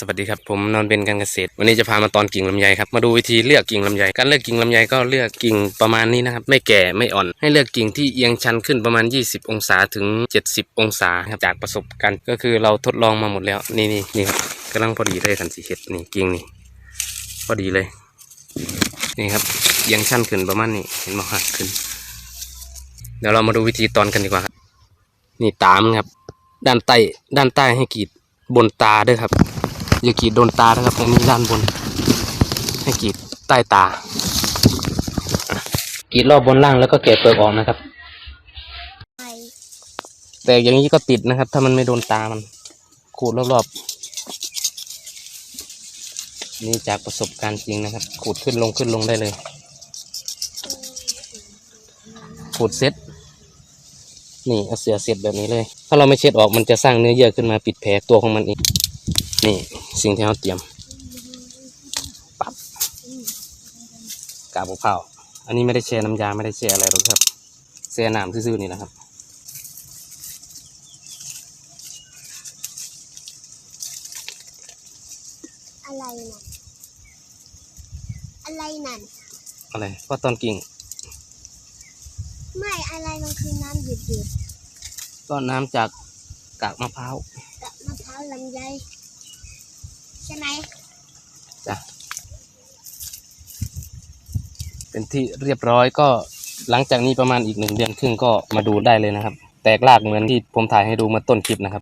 สวัสดีครับผมนอนเป็นการเกษตร วันนี้จะพามาตอนกิ่งลำไยครับมาดูวิธีเลือกกิ่งลำไยการเลือกกิ่งลำไยก็เลือกกิ่งประมาณนี้นะครับไม่แก่ไม่อ่อน ให้เลือกกิ่งที่เอียงชันขึ้นประมาณ 20 องศาถึง 70 องศาครับจากประสบการณ์ก็คือเราทดลองมาหมดแล้ว นี่นี่นี่ครับกำลังพอดีเลยทันสีเห็ดนี่กิ่งนี่พอดีเลย นี่ครับเอียงชันขึ้นประมาณนี้เห็นไหมหักขึ้น เดี๋ยวเรามาดูวิธีตอนกันดีกว่าครับนี่ตามครับ ด้านใต้ด้านใต้ให้กรีดบนตาด้วยครับ อย่ากรีดโดนตานะครับอันนี้ด้านบน ให้กรีดใต้ตอะกรีดรอบบนล่างแล้วก็แกะเปลือกออกนะครับไปแต่อย่างนี้ก็ติดนะครับ ถ้ามันไม่โดนตามันขูดรอบๆนี่จากประสบการณ์จริงนะครับ ขูดขึ้นลงขึ้นลงได้เลยขูดเซ็ตนี่เอาเสือเสร็จแบบนี้เลย ถ้าเราไม่เช็ดออกมันจะสร้างเนื้อเยื่อขึ้นมาปิดแผลตัวของมันเองนี่ สิ่งที่เราเตรียมปับกาบมะพร้าวอันนี้ไม่ได้แช่น้ำยาไม่ได้แช่อะไรหรอกครับแช่น้ำซื่อๆนี่นะครับอะไรนั่นอะไรนั่นอะไรก็ตอนกิ่ง ไม่อะไรมันคือน้ำหยุดหยุดก็น้ำจากกากมะพร้าวๆกับมะพร้าวลำไย ใช่ไหมจ้ะเป็นที่เรียบร้อยก็หลังจากนี้ประมาณอีกหนึ่งเดือนครึ่งก็มาดูได้เลยนะครับ แตกรากเหมือนที่ผมถ่ายให้ดูมาต้นคลิปนะครับ